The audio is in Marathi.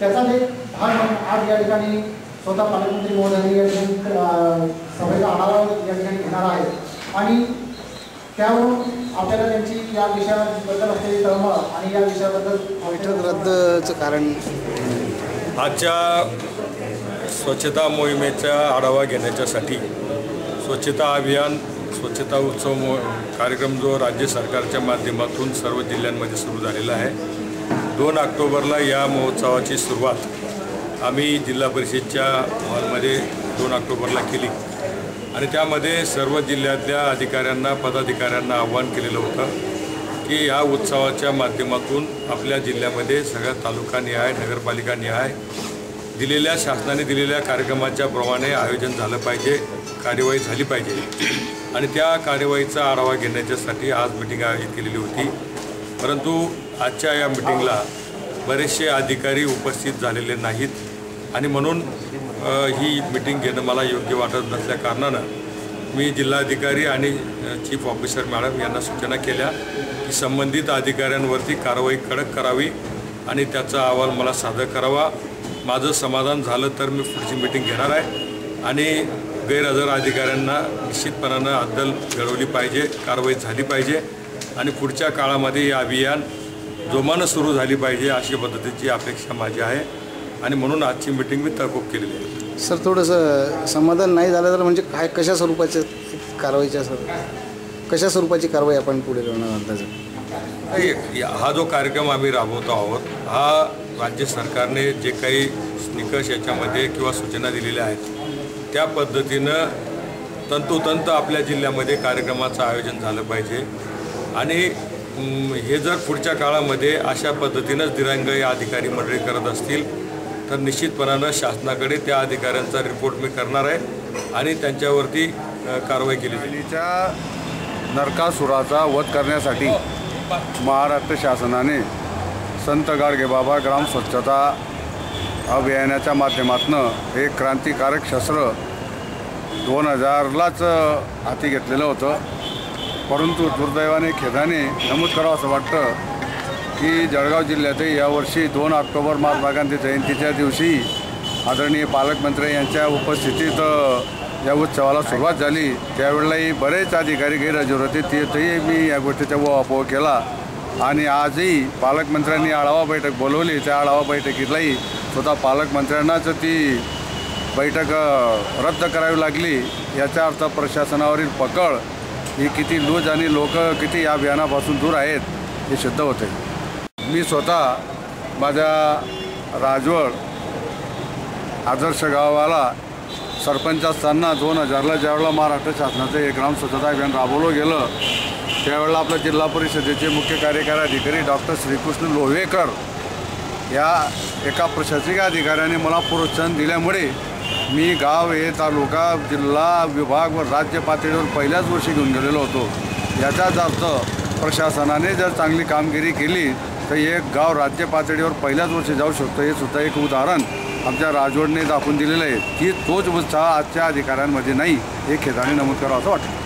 त्याचाच एक भाग आज या ठिकाणी स्वतः पालकमंत्री महोदयांनी या ठिकाणी सभेचा आढावा या ठिकाणी घेणार आहे. आणि त्यावरून आपल्याला त्यांची या विषयाबद्दल असलेली तळमळ आणि या विषयाबद्दल बैठक रद्दचं कारण? आजच्या स्वच्छता मोहिमेचा आढावा घेण्याच्यासाठी स्वच्छता अभियान स्वच्छता उत्सव मो कार्यक्रम जो राज्य सरकारच्या माध्यमातून सर्व जिल्ह्यांमध्ये सुरू झालेला आहे. दोन ऑक्टोबरला या महोत्सवाची सुरुवात आम्ही जिल्हा परिषदच्या हॉलमध्ये दोन ऑक्टोबरला केली. आणि त्यामध्ये सर्व जिल्ह्यातल्या अधिकाऱ्यांना पदाधिकाऱ्यांना आव्हान केलेलं होतं की या उत्सवाच्या माध्यमातून आपल्या जिल्ह्यामध्ये सगळ्या तालुकानिहाय नगरपालिकानिहाय दिलेल्या शासनाने दिलेल्या कार्यक्रमाच्या प्रमाणे आयोजन झालं पाहिजे कार्यवाही झाली पाहिजे. आणि त्या कार्यवाहीचा आढावा घेण्याच्यासाठी आज मिटिंग आयोजित केलेली होती. परंतु आजच्या या मिटिंगला बरेचसे अधिकारी उपस्थित झालेले नाहीत. आणि म्हणून ही मिटिंग घेणं मला योग्य वाटत नसल्याकारणानं मी जिल्हाधिकारी आणि चीफ ऑफिसर मॅडम यांना सूचना केल्या की संबंधित अधिकाऱ्यांवरती कारवाई कडक करावी आणि त्याचा अहवाल मला सादर करावा. माझं समाधान झालं तर मी पुढची मिटिंग घेणार आहे आणि गैरहजर अधिकाऱ्यांना निश्चितपणानं अद्दल घडवली पाहिजे कारवाई झाली पाहिजे. आणि पुढच्या काळामध्ये हे अभियान जोमानं सुरू झाली पाहिजे अशी पद्धतीची अपेक्षा माझी आहे. आणि म्हणून आजची मिटिंग मी तहकूब केलेली आहे. सर थोडंसं समाधान नाही झालं तर म्हणजे काय कशा स्वरूपाच्या कारवाईच्या सर? कशा स्वरूपाची कारवाई आपण पुढे करणार अंदाज हा जो कार्यक्रम आम्ही राबवतो आहोत हा राज्य सरकारने जे काही निकष याच्यामध्ये किंवा सूचना दिलेल्या आहेत त्या पद्धतीनं तंतोतंत आपल्या जिल्ह्यामध्ये कार्यक्रमाचं आयोजन झालं पाहिजे. आणि हे जर पुढच्या काळामध्ये अशा पद्धतीनंच दिरांग या अधिकारी मंडळी करत असतील तर निश्चितपणानं शासनाकडे त्या अधिकाऱ्यांचा रिपोर्ट मी करणार आहे आणि त्यांच्यावरती कारवाई केली दिल्लीच्या नरकासुराचा वध करण्यासाठी महाराष्ट्र शासनाने संत गाडगे बाबा ग्राम स्वच्छता अभियानाच्या माध्यमातून हे क्रांतिकारक शस्त्र दोन हजारलाच हाती घेतलेलं होतं. परंतु दुर्दैवाने खेदाने नमूद करावं असं वाटतं की जळगाव जिल्ह्यातही यावर्षी दोन ऑक्टोबर महात्मा गांधी जयंतीच्या दिवशी आदरणीय पालकमंत्री यांच्या उपस्थितीत या उत्सवाला सुरुवात झाली. त्यावेळेलाही बरेच अधिकारी गैरहजर होते. ते तेही मी या गोष्टीचा उहापोह केला. आणि आजही पालकमंत्र्यांनी आढावा बैठक बोलवली. त्या आढावा बैठकीतलाही स्वतः पालकमंत्र्यांनाच ती बैठक रद्द करावी लागली. याचा अर्थ प्रशासनावरील पकड ही किती लूज आणि लोक किती या अभियानापासून दूर आहेत हे सिद्ध होते. मी स्वतः माझ्या राजवड आदर्श गावाला सरपंच असताना दोन हजारला ज्यावेळेला महाराष्ट्र शासनाचं हे ग्राम स्वच्छता अभियान राबवलं गेलं त्यावेळेला आपल्या जिल्हा परिषदेचे मुख्य कार्यकारी अधिकारी डॉक्टर श्रीकृष्ण लोहेकर या एका प्रशासकीय अधिकाऱ्याने मला प्रोत्साहन दिल्यामुळे मी गाव हे तालुका जिल्हा विभाग व राज्य पातळीवर पहिल्याच वर्षी घेऊन गेलेलो होतो. याचाच अर्थ प्रशासनाने जर चांगली कामगिरी केली तर एक गाव राज्य पातळीवर पहिल्याच वर्षी जाऊ शकतं हे सुद्धा एक उदाहरण आमच्या राजवडने दाखवून दिलेलं आहे की तोच उत्साह आजच्या अधिकाऱ्यांमध्ये नाही हे खेदाने नमूद करावं असं वाटतं.